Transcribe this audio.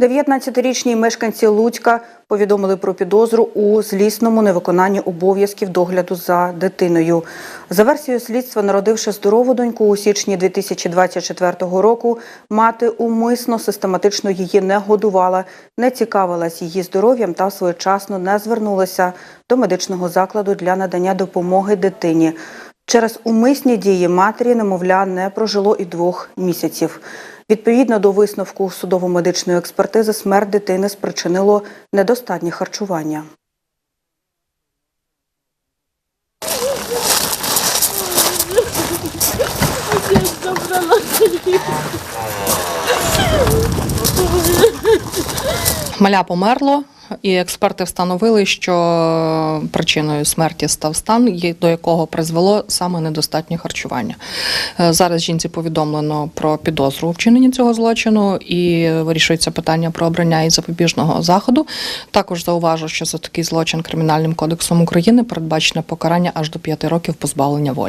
19-річній мешканці Луцька повідомили про підозру у злісному невиконанні обов'язків догляду за дитиною. За версією слідства, народивши здорову доньку у січні 2024 року, мати умисно систематично її не годувала, не цікавилась її здоров'ям та своєчасно не звернулася до медичного закладу для надання допомоги дитині. Через умисні дії матері немовля не прожило і двох місяців. Відповідно до висновку судово-медичної експертизи, смерть дитини спричинило недостатнє харчування. Маля померло, і експерти встановили, що причиною смерті став стан, до якого призвело саме недостатнє харчування. Е, Зараз жінці повідомлено про підозру у вчиненні цього злочину і вирішується питання про обрання і запобіжного заходу. Також зауважу, що за такий злочин Кримінальним кодексом України передбачене покарання аж до 5 років позбавлення волі.